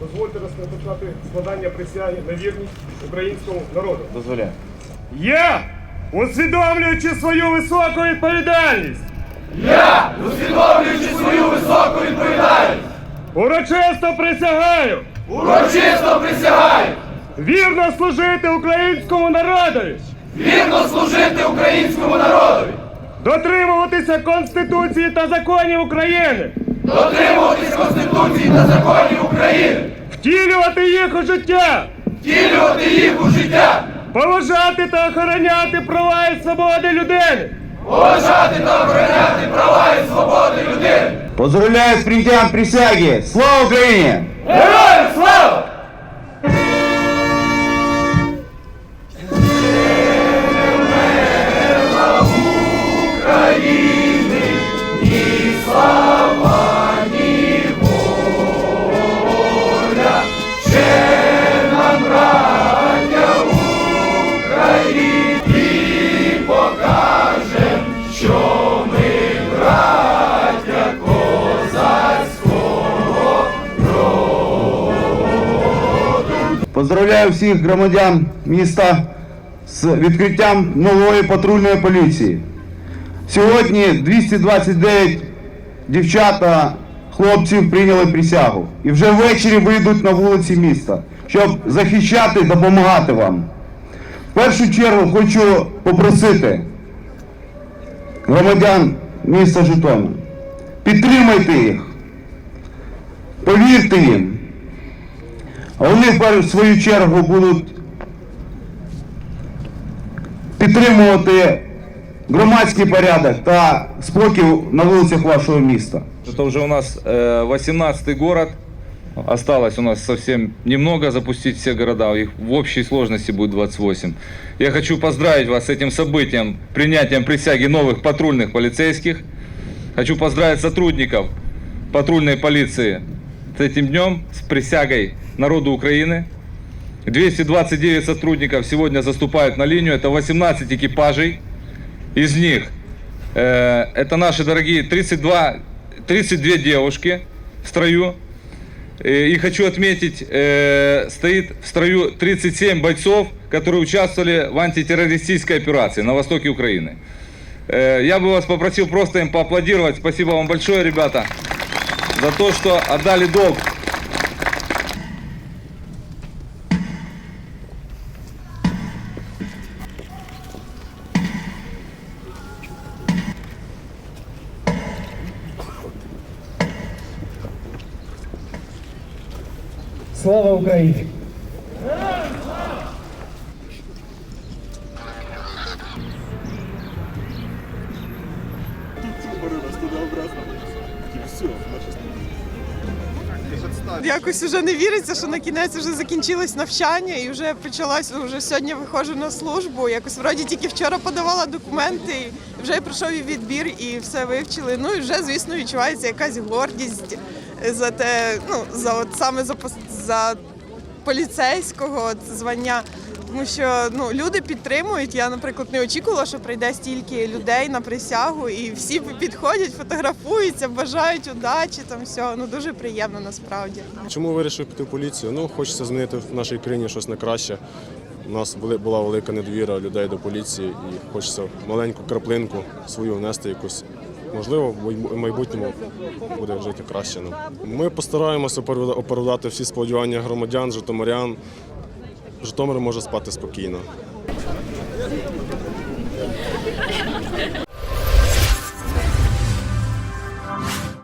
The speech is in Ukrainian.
розпочати складання присяги на вірність українському народу. Дозволяю. Я, усвідомлюючи свою високу відповідальність, Я, усвідомлюючи свою високу відповідальність, урочисто присягаю! Урочисто присягаю! Вірно служити українському народові, вірно служити українському народові, дотримуватися Конституції та законів України, дотримуватись Конституції та законів України, втілювати їх у життя, втілювати їх у життя, поважати та охороняти права і свободи людини. поважати та охороняти права і свободи людини. Поздравляю з прийняттям присяги! Слава Україні! Героям Поздравляю всіх громадян міста з відкриттям нової патрульної поліції. Сьогодні 229 дівчат та хлопців прийняли присягу і вже ввечері вийдуть на вулиці міста, щоб захищати допомагати вам. В першу чергу хочу попросити громадян міста Житомир. Підтримайте їх, повірте їм. А вони в пер- в свою чергу будуть підтримувати громадський порядок та спокій на вулицях вашого міста. Это уже у нас э, 18-й город. Осталось у нас совсем немного запустить все города. Их в общей сложности будет 28. Я хочу поздравить вас с этим событием, принятием присяги новых патрульных полицейских. Хочу поздравить сотрудников патрульной полиции с этим днем, с присягой народу Украины. 229 сотрудников сегодня заступают на линию. Это 18 экипажей. Из них э, это наши дорогие 32, 32 девушки в строю. Э, И хочу отметить, э, стоит в строю 37 бойцов, которые участвовали в антитеррористической операции на востоке Украины. Э, Я бы вас попросил просто им поаплодировать. Спасибо вам большое, ребята, за то, что отдали долг Слава Україні! Якось вже не віриться, що на кінець вже закінчилось навчання і вже почалось. Вже сьогодні виходжу на службу. Якось вроді тільки вчора подавала документи, вже пройшов і відбір, і все вивчили. Ну і вже, звісно, відчувається якась гордість за те, ну за от саме за за поліцейського звання. Тому що ну люди підтримують. Я, наприклад, не очікувала, що прийде стільки людей на присягу, і всі підходять, фотографуються, бажають удачі. Там все ну дуже приємно насправді. Чому вирішив піти в поліцію? Ну, хочеться змінити в нашій країні щось на краще. У нас була велика недовіра людей до поліції і хочеться маленьку краплинку свою внести якусь. Можливо, в майбутньому буде жити краще. Ми постараємося оправда- оправдати всі сподівання громадян, житомирян. Житомир може спати спокійно.